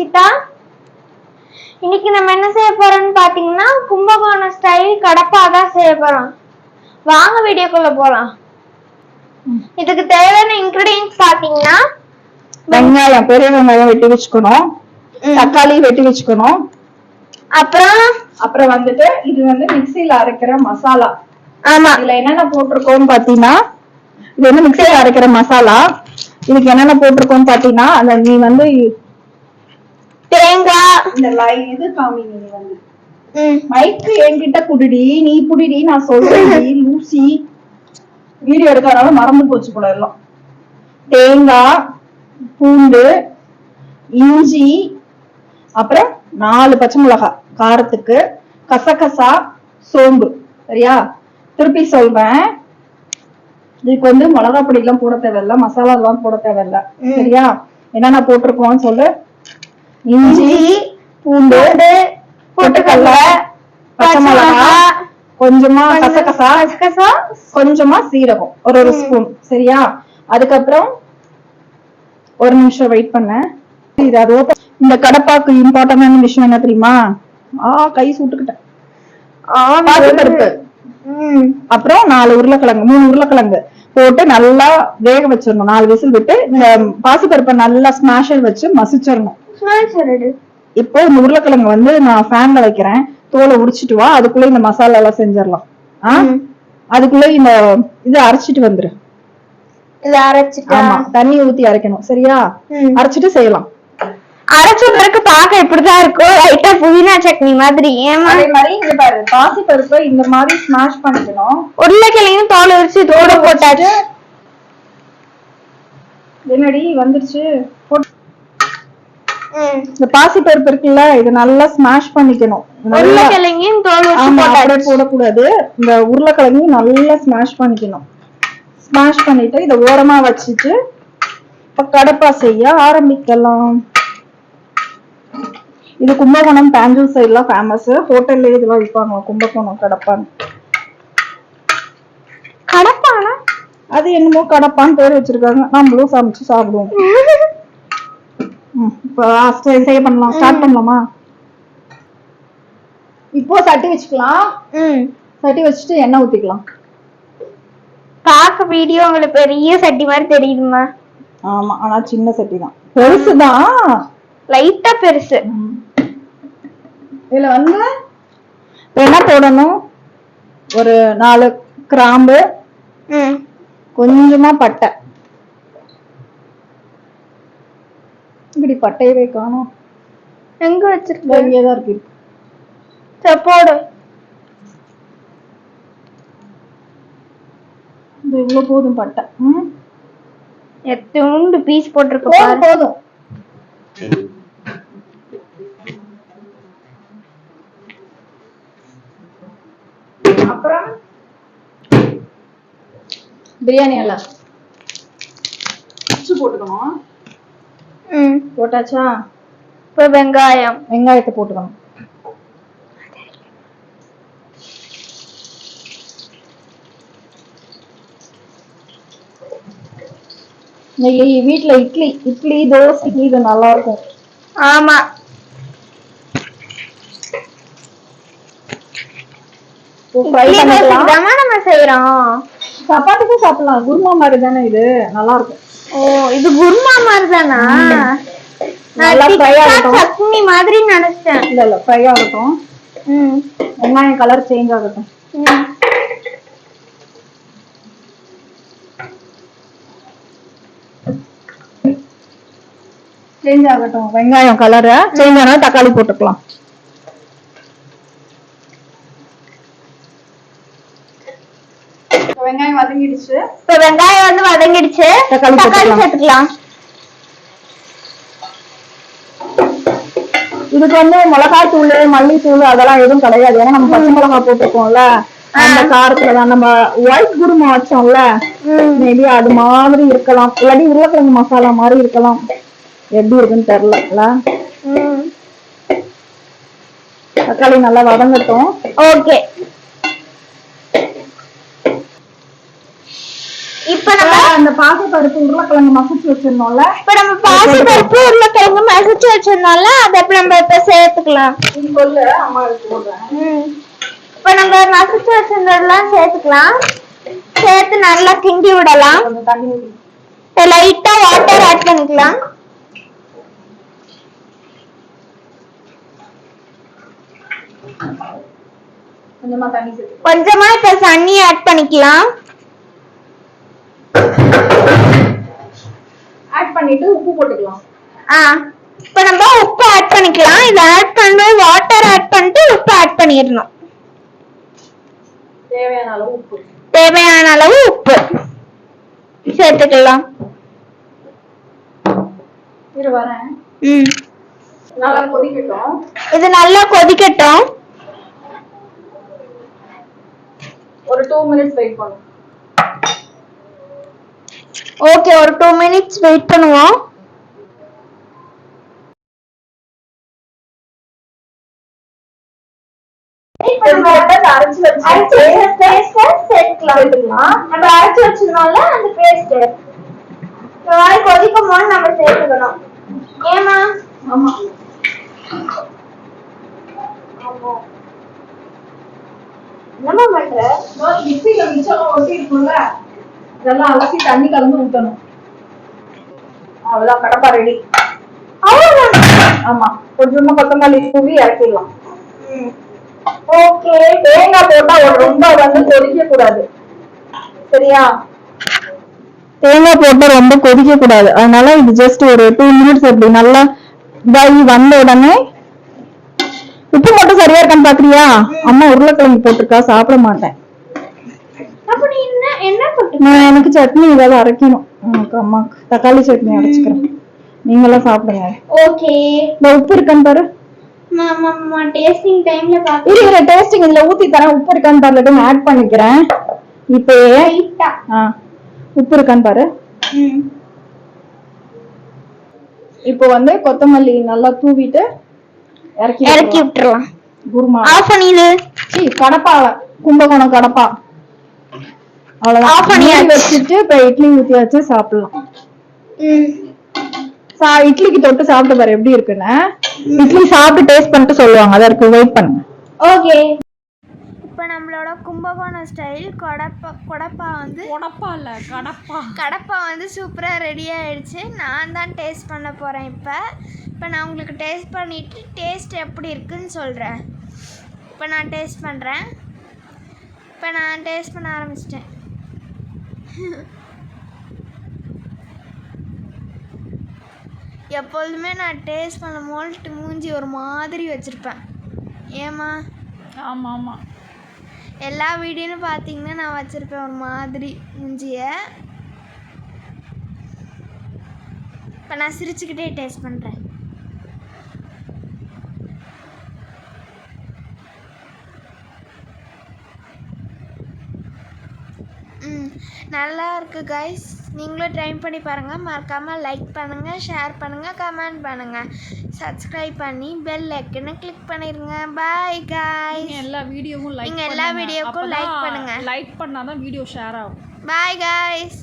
தர்ஷிதா இன்னைக்கு நம்ம என்ன செய்ய போறோம்னு பாத்தீங்கன்னா கும்பகோணம் ஸ்டைல் கடப்பா தான் செய்ய போறோம். வாங்க வீடியோக்குள்ள போலாம். இதுக்கு தேவையான இன்கிரீடியன்ஸ் பாத்தீங்கன்னா வெங்காயம் பெரிய வெங்காயம் வெட்டி வச்சுக்கணும். தக்காளி வெட்டி வச்சுக்கணும். அப்புறம்? அப்புறம் வந்துட்டு இது வந்து மிக்ஸில அரைக்கிற மசாலா. ஆமா. இதுல என்னென்ன போட்டிருக்கோம்னு பாத்தீங்கன்னா இது வந்து மிக்ஸில அரைக்கிற மசாலா. இதுக்கு என்னென்ன போட்டிருக்கோம்னு பாத்தீங்கன்னா அந்த நீ வந்து தேங்காய் இந்த லைன் இது காமி நீ வந்து ம், மைக்கு என்கிட்ட குடிடி நீ குடிடி நான் சொல்றேன் லூசி. வீடியோ எடுக்கறனால மறந்து போச்சு போல எல்லாம். தேங்காய் பூண்டு இஞ்சி அப்புறம் நாலு பச்சை மிளகாய் காரத்துக்கு கசகசா சோம்பு. சரியா? திருப்பி சொல்றேன். இதுக்கு வந்து மிளகா பொடி எல்லாம் போட தேவையில்ல மசாலா எல்லாம் போட தேவையில்ல. சரியா? என்னென்ன போட்டிருக்கோம்னு சொல்லு. இஞ்சி பூண்டு பொட்டுக்கடலை பச்சை மிளகா கொஞ்சமா கசகசா கசகசா கொஞ்சமா சீரகம் ஒரு ஒரு ஸ்பூன் சரியா? அதுக்கப்புறம் ஒரு நிமிஷம் வெயிட் பண்ண இது அது இந்த கடப்பாக்கு இம்பார்ட்டன்டான விஷயம் என்ன தெரியுமா? ஆ கை சுட்டுக்கிட்டேன். பாசிப்பருப்பு ம். அப்புறம் நாலு உருளைக்கிழங்கு மூணு உருளைக்கிழங்கு போட்டு நல்லா வேக வச்சிடணும். நாலு விசில் விட்டு இந்த பாசிப்பருப்பை நல்லா ஸ்மாஷர் வச்சு மசிச்சிடணும். இப்போ இந்த உருளைக்கிழங்கு வந்து நான் ஃபேன்ல வைக்கிறேன். தோலை உரிச்சிட்டு வா அதுக்குள்ள இந்த மசாலா எல்லாம் செஞ்சிடலாம். ஆ. அதுக்குள்ள இந்த இது அரைச்சிட்டு வந்துரு. இத அரைச்சிட்டா? ஆமா தண்ணி ஊத்தி அரைக்கணும் சரியா. அரைச்சிட்டு செய்யலாம். அரைச்ச பிறகு பார்க்க இப்படிதான் இருக்கும் லைட்டா புதினா சட்னி மாதிரி ஏமா அதே மாதிரி இங்க பாரு பாசி பருப்பை இந்த மாதிரி ஸ்மாஷ் பண்ணிக்கணும். உருளைக்கிழங்கு தோல் உரிச்சு தோட போட்டாச்சு. என்னடி வந்துருச்சு? போட்டு-. இந்த பாசி பருப்பு இருக்குல்ல இது நல்லா ஸ்மாஷ் பண்ணிக்கணும். உருளைக்கிழங்கையும் தோல் போடக்கூடாது. இந்த உருளைக்கிழங்கையும் நல்லா ஸ்மாஷ் பண்ணிக்கணும். ஸ்மாஷ் பண்ணிட்டு இதை ஓரமா வச்சுட்டு இப்ப கடப்பா செய்ய ஆரம்பிக்கலாம். இது கும்பகோணம் பேஞ்சூர் சைட்லாம் ஃபேமஸ் ஹோட்டல்ல இதெல்லாம் விற்பாங்க கும்பகோணம் கடப்பான்னு. கடப்பானா? அது என்னமோ கடப்பான்னு பேர் வச்சிருக்காங்க. நம்மளும் சமைச்சு சாப்பிடுவோம். செய்ய பண்ணலாம். ஸ்டார்ட் பண்ணலாமா? இப்போ சட்டி வச்சுக்கலாம். ம். சட்டி வச்சுட்டு எண்ணெய் ஊத்திக்கலாம். பார்க்க வீடியோ உங்களுக்கு பெரிய சட்டி மாதிரி தெரியுதுமா ஆமா ஆனா சின்ன சட்டி தான். பெருசுதான் லைட்டா பெருசு. இதுல வந்து என்ன போடணும்? ஒரு நாலு கிராம்பு. ம். கொஞ்சமா பட்டை. இப்படி பட்டையவே காணும். எங்க வச்சிருக்க? இங்கேதான் இருக்கு. சரி, போடு. இது இவ்வளவு போதும் பட்டை. ம்? எத்தூண்டு பீஸ் போட்டிருக்க போதும் பாரு. போதும். அப்புறம்? பிரியாணி எல்லாம். போட்டுக்கணும். போட்டாச்சா? இப்போ வெங்காயம். வெங்காயத்தை போட்டுக்கணும். இன்னைக்கு வீட்ல இட்லி இட்லி தோசைக்கு இது நல்லா இருக்கும் ஆமா நம்ம செய்யறோம் சப்பாத்திக்கும் சாப்பிடலாம். குருமா மாதிரி தானே இது? நல்லா இருக்கும் ஓ இது குருமா மாதிரி தானா நல்லா fry ஆகட்டும். சட்னி மாதிரி நினைச்சேன் இல்ல இல்ல ஃப்ரை ஆகட்டும் ம். வெங்காயம் கலர் சேஞ்ச் ஆகட்டும். சேஞ்ச் ஆகட்டும். வெங்காயம் கலர் சேஞ்ச் தக்காளி போட்டுக்கலாம். வெங்காயம் வதங்கிடுச்சு. இப்போ வெங்காயம் வந்து வதங்கிடுச்சு. தக்காளி. சேர்த்துக்கலாம். இதுக்கு வந்து மிளகாய் தூள் மல்லித்தூள் அதெல்லாம் எதுவும் கிடையாது. ஏன்னா நம்ம பச்சை மிளகாய் போட்டிருக்கோம்ல. அந்த காரத்துல தான் நம்ம ஒயிட் குருமா வச்சோம்ல. ம். மேபி அது மாதிரி இருக்கலாம். இல்லாட்டி உருளைக்கிழங்கு மசாலா மாதிரி இருக்கலாம். எப்படி இருக்குன்னு தெரியல. தக்காளி நல்லா வதங்கட்டும். ஓகே. இப்ப நம்ம அந்த பாசி பருப்பு உருளைக்கிழங்கு மசிச்சு வச்சிருந்தோம்ல இப்ப நம்ம பாசி பருப்பு உருளைக்கிழங்கு மசிச்சு வச்சிருந்தோம்ல அதை இப்ப நம்ம இப்ப சேர்த்துக்கலாம். இப்ப நம்ம நசுச்சு வச்சிருந்ததெல்லாம் சேர்த்துக்கலாம். சேர்த்து நல்லா கிண்டி விடலாம். லைட்டா வாட்டர் ஆட் பண்ணிக்கலாம். கொஞ்சமா இப்ப தண்ணி ஆட் பண்ணிக்கலாம். பண்ணிட்டு உப்பு போட்டுக்கலாம். ஆ. இப்ப நம்ம உப்பு ஆட் பண்ணிக்கலாம். இதை ஆட் பண்ணி வாட்டர் ஆட் பண்ணிட்டு உப்பு ஆட் பண்ணிடணும். தேவையான அளவு உப்பு. தேவையான அளவு உப்பு. சேர்த்துக்கலாம். இரு வரேன். ம். நல்லா கொதிக்கட்டும். இது நல்லா கொதிக்கட்டும். ஒரு டூ மினிட்ஸ் வெயிட் பண்ணும் ஓகே ஒரு டூ மினிட்ஸ் வெயிட் பண்ணுவோம். அரைச்சு வச்சு சேர்த்துக்கலாம் நம்ம அரைச்சு வச்சிருந்தோம்ல அந்த பேஸ்ட் மாதிரி கொதிக்கும் போது நம்ம சேர்த்துக்கணும் ஏமா ஆமா என்னமா பண்ற மிக்சியில மிச்சம் ஒட்டி இருக்கும்ல இதெல்லாம் அலசி தண்ணி கலந்து ஊத்தணும். அவ்வளவுதான் கடப்பா ரெடி ஆமா கொஞ்சமா கொத்தமல்லி தூவி இறக்கிடலாம். ஓகே தேங்காய் போட்டா ரொம்ப வந்து கொதிக்க கூடாது சரியா? தேங்காய் போட்டா ரொம்ப கொதிக்க கூடாது அதனால இது ஜஸ்ட் ஒரு டூ மினிட்ஸ் அப்படி நல்லா இதாகி வந்த உடனே உப்பு மட்டும் சரியா இருக்கான்னு பாக்குறியா? அம்மா உருளைக்கிழங்கு போட்டிருக்கா சாப்பிட மாட்டேன். நான் எனக்கு சட்னி ஏதாவது அரைக்கணும். எனக்கு அம்மாக்கு தக்காளி சட்னி அரைச்சுக்கிறேன். நீங்களாம் சாப்பிடுங்க. ஓகே. உப்பு இருக்கான்னு பாரு. டேஸ்டிங் டைம்ல டேஸ்டிங் இதுல ஊத்தி தரேன். உப்பு இருக்கான்னு பாருட்டு ஆட் பண்ணிக்கிறேன். இப்போ உப்பு இருக்கான்னு பாரு. இப்போ வந்து கொத்தமல்லி நல்லா தூவிட்டு இறக்கி இறக்கி விட்டுறலாம். குருமா. ஆஃப் பண்ணிடு. கும்பகோணம் கடப்பா. அவ்வளவுதான். வச்சுட்டு இப்ப இட்லி ஊத்தி வச்சு சாப்பிடலாம். ம். சா இட்லிக்கு தொட்டு சாப்பிட்டு பாரு எப்படி இருக்குன்னு. இட்லி சாப்பிட்டு டேஸ்ட் பண்ணிட்டு சொல்லுவாங்க. அதற்கு வெயிட் பண்ணுங்க. ஓகே. இப்போ நம்மளோட கும்பகோணம் ஸ்டைல் கொடப்பா கொடப்பா வந்து உடப்பா இல்ல கடப்பா. கடப்பா வந்து சூப்பராக ரெடி நான் தான் டேஸ்ட் பண்ண போகிறேன் இப்போ. இப்போ நான் உங்களுக்கு டேஸ்ட் பண்ணிவிட்டு டேஸ்ட் எப்படி இருக்குன்னு சொல்கிறேன் இப்போ நான் டேஸ்ட் பண்ணுறேன் இப்போ நான் டேஸ்ட் பண்ண ஆரம்பிச்சிட்டேன். எப்பொழுதுமே நான் டேஸ்ட் பண்ண மோல்ட்டு மூஞ்சி ஒரு மாதிரி வச்சுருப்பேன். ஏமா ஆமா ஆமா எல்லா வீடியோன்னு பார்த்தீங்கன்னா நான் வச்சுருப்பேன் ஒரு மாதிரி மூஞ்சியை. இப்போ நான் சிரிச்சுக்கிட்டே டேஸ்ட் பண்ணுறேன் ம் நல்லா இருக்கு கைஸ் நீங்களும் ட்ரை பண்ணி பாருங்கள் மறக்காமல் லைக் பண்ணுங்கள் ஷேர் பண்ணுங்கள் கமெண்ட் பண்ணுங்கள் சப்ஸ்கிரைப் பண்ணி பெல் ஐக்கனை கிளிக் பண்ணிடுங்க பாய் காய்ஸ் எல்லா வீடியோவும் லைக் எல்லா வீடியோக்கும் like பண்ணுங்க. லைக் பண்ணாதான் வீடியோ ஷேர் ஆகும். Bye guys